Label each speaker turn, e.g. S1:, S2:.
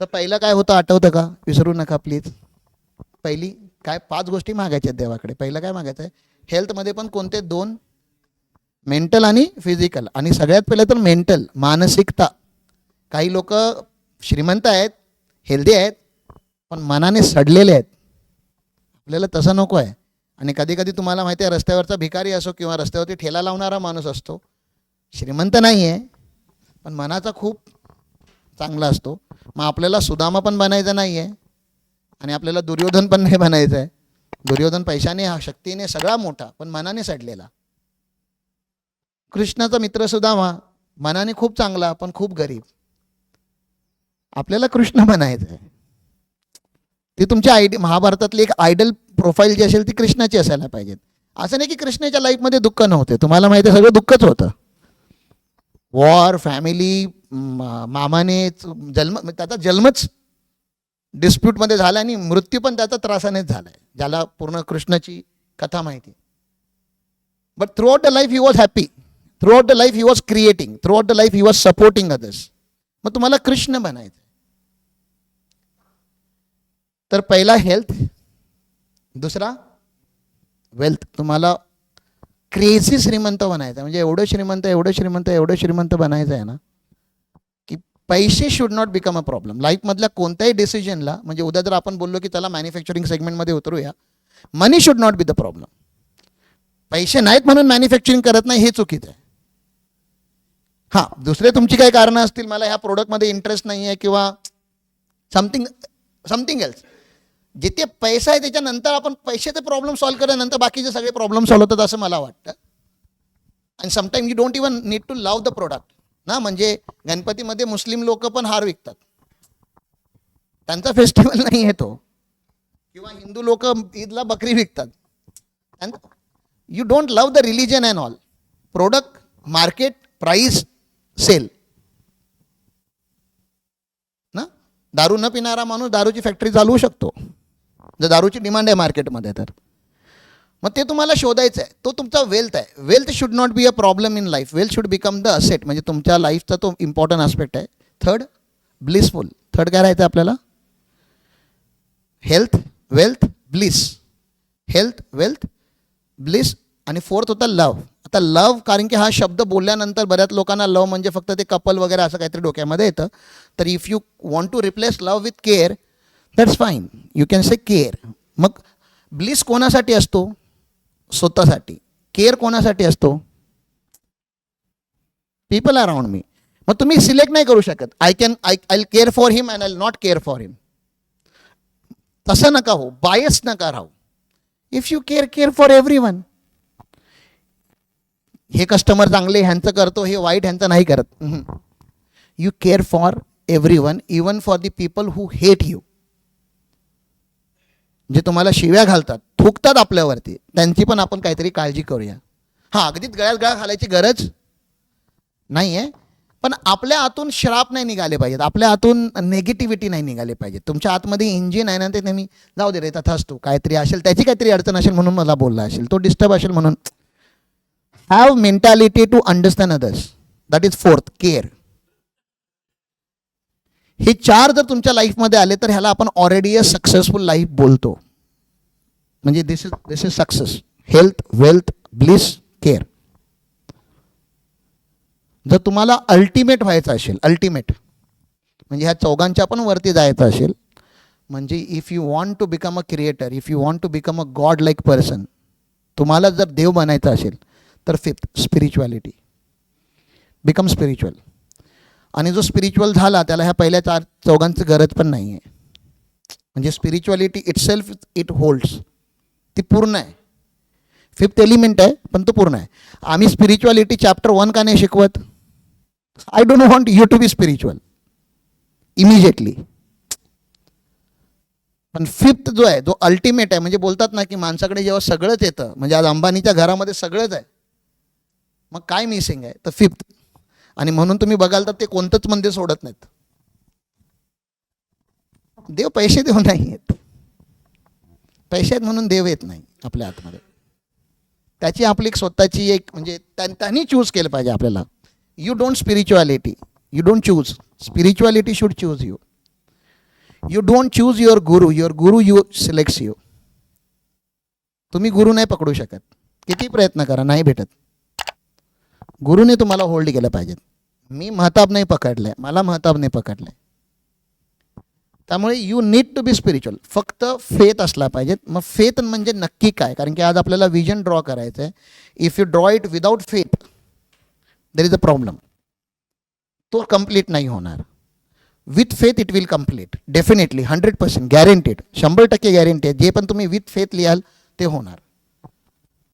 S1: तर पहिलं काय होतं आठवतं का? विसरू नका प्लीज पहिली काय पाच गोष्टी मागायच्या आहेत देवाकडे. पहिलं काय मागायचं आहे? हेल्थमध्ये पण कोणते? दोन. मेंटल आणि फिजिकल आणि सगळ्यात पहिलं तर मेंटल मानसिकता. काही लोक श्रीमंत आहेत हेल्दी आहेत पण मनाने सडलेले आहेत. आपल्याला तसं नको आहे. आणि कधी कधी तुम्हाला माहिती आहे रस्त्यावरचा भिकारी असो किंवा रस्त्यावरती ठेला लावणारा माणूस असतो. श्रीमंत नाही आहे पण मनाचा खूप चांगला असतो. मग आपल्याला सुदामा पण बनायचं नाही आहे आणि आपल्याला दुर्योधन पण नाही बनायचं आहे दुर्योधन पैशाने हा शक्तीने सगळा मोठा पण मनाने सडलेला. कृष्णाचा मित्र सुदामा मनाने खूप चांगला पण खूप गरीब. आपल्याला कृष्ण बनायचं आहे ती तुमची आयडी महाभारतातली एक आयडल प्रोफाईल जी असेल ती कृष्णाची असायला पाहिजे असं नाही की कृष्णाच्या लाईफमध्ये दुःख नव्हते. तुम्हाला माहिती आहे सगळं दुःखच होतं. वॉर फॅमिली मामाने जन्म त्याचा जन्मच डिस्प्यूटमध्ये झाला आणि मृत्यू पण त्याचा त्रासानेच झाला आहे ज्याला पूर्ण कृष्णाची कथा माहिती. But throughout the life he was happy throughout the life he was creating throughout the life he was supporting others मग तुम्हाला कृष्ण बनायचं तर पहिला हेल्थ दुसरा वेल्थ तुम्हाला क्रेझी श्रीमंत बनायचं आहे. म्हणजे एवढं श्रीमंत एवढं श्रीमंत एवढं श्रीमंत बनायचं आहे ना. पैसे should not become a problem लाईफमधल्या कोणत्याही डिसिजनला म्हणजे उद्या जर आपण बोललो की त्याला मॅन्युफॅक्चरिंग सेगमेंटमध्ये उतरूया money should not be the problem पैसे नाहीत म्हणून मॅन्युफॅक्चरिंग करत नाही हे चुकीचं आहे. हां दुसरे तुमची काही कारणं असतील मला ह्या प्रोडक्टमध्ये इंटरेस्ट नाही आहे किंवा समथिंग समथिंग एल्स जिथे पैसा आहे त्याच्यानंतर आपण पैशाचे प्रॉब्लेम सॉल्व्ह केल्यानंतर बाकीचे सगळे प्रॉब्लेम सॉल्व्ह होतात असं मला वाटतं. आणि sometime you don't even need to love the product ना म्हणजे गणपतीमध्ये मुस्लिम लोक पण हार विकतात. त्यांचा फेस्टिवल नाही आहे तो. किंवा हिंदू लोक ईदला बकरी विकतात. You don't love the religion and all product market price sale ना? दारू न पिणारा माणूस दारूची फॅक्टरी चालवू शकतो. जर दारूची डिमांड आहे मार्केटमध्ये तर. मग ते तुम्हाला शोधायचं आहे. तो तुमचा वेल्थ आहे. Wealth should not be a problem in life wealth should become the asset म्हणजे तुमच्या लाईफचा तो इम्पॉर्टंट आस्पेक्ट आहे. थर्ड ब्लिसफुल थर्ड काय राहायचं आपल्याला? Health wealth bliss health wealth bliss आणि फोर्थ होता लव आता लव कारण की हा शब्द बोलल्यानंतर बऱ्याच लोकांना लव म्हणजे फक्त ते कपल वगैरे असं काहीतरी डोक्यामध्ये येतं. तर if you want to replace love with care that's fine you can say care मग ब्लिस कोणासाठी असतो? स्वतःसाठी. केअर कोणासाठी असतो? पीपल अराउंड मी मग तुम्ही सिलेक्ट नाही करू शकत. I can I I care for him and I not care for him तसं नका हो बायस नका राहू. If you care care for everyone हे कस्टमर चांगले ह्यांचं करतो हे वाईट ह्यांचं नाही करत. You care for everyone even for the people who hate you जे तुम्हाला शिव्या घालतात थुकतात आपल्यावरती त्यांची पण आपण काहीतरी काळजी करूया. हां अगदीच गळ्यात गळा घालायची गरज नाही आहे पण आपल्या आतून श्राप नाही निघाले पाहिजेत आपल्या आतून नेगेटिव्हिटी नाही निघाली पाहिजे तुमच्या आतमध्ये इंजिन आहे ना ते नेहमी जाऊ दे रे तथाच तू काहीतरी असेल त्याची काहीतरी अडचण असेल म्हणून मला बोलला असेल तो डिस्टर्ब असेल म्हणून. Have mentality to understand others that is fourth care हे चार जर तुमच्या लाईफमध्ये आले तर ह्याला आपण ऑलरेडी अ सक्सेसफुल लाईफ बोलतो. म्हणजे this is this is success health wealth bliss care जर तुम्हाला अल्टिमेट व्हायचं असेल अल्टिमेट म्हणजे ह्या चौघांच्या पण वरती जायचं असेल म्हणजे if you want to become a creator if you want to become a god like person तुम्हाला जर देव बनायचा असेल तर फिफ्थ स्पिरिच्युअलिटी बिकम स्पिरिच्युअल आणि जो स्पिरिच्युअल झाला त्याला ह्या पहिल्या चार चौघांची गरज पण नाही आहे म्हणजे spirituality itself it holds ती पूर्ण आहे. फिफ्थ एलिमेंट आहे पण तो पूर्ण आहे. आम्ही स्पिरिच्युअलिटी चॅप्टर वन का नाही शिकवत? I don't want you to be spiritual immediately पण फिफ्थ जो आहे जो अल्टिमेट आहे म्हणजे बोलतात ना की माणसाकडे जेव्हा सगळंच येतं म्हणजे आज अंबानीच्या घरामध्ये सगळंच आहे मग काय मिसिंग आहे? तर फिफ्थ आणि म्हणून तुम्ही बघाल तर ते कोणतंच मंदिर सोडत नाहीत. देव पैसे देऊ नाही येत. पैसे आहेत म्हणून देव येत नाही आपल्या आतमध्ये. त्याची आपली एक स्वतःची एक म्हणजे त्यांनी चूज केलं पाहिजे आपल्याला. You don't spirituality you don't choose spirituality should choose you you don't choose your guru your guru you selects you तुम्ही गुरु नाही पकडू शकत. किती प्रयत्न करा नाही भेटत. गुरुने तुम्हाला होल्ड केलं पाहिजेत. मी महताब नाही पकडलंय मला महताब नाही पकडलंय. त्यामुळे you need to be spiritual फक्त फेथ असला पाहिजेत मग फेथ म्हणजे नक्की काय? कारण की आज आपल्याला विजन ड्रॉ करायचं आहे if you draw it without faith there is a problem तो कंप्लीट नाही होणार. With faith it will complete definitely hundred percent guaranteed शंभर टक्के गॅरंटी आहे. जे पण तुम्ही विथ फेथ लिहाल ते होणार.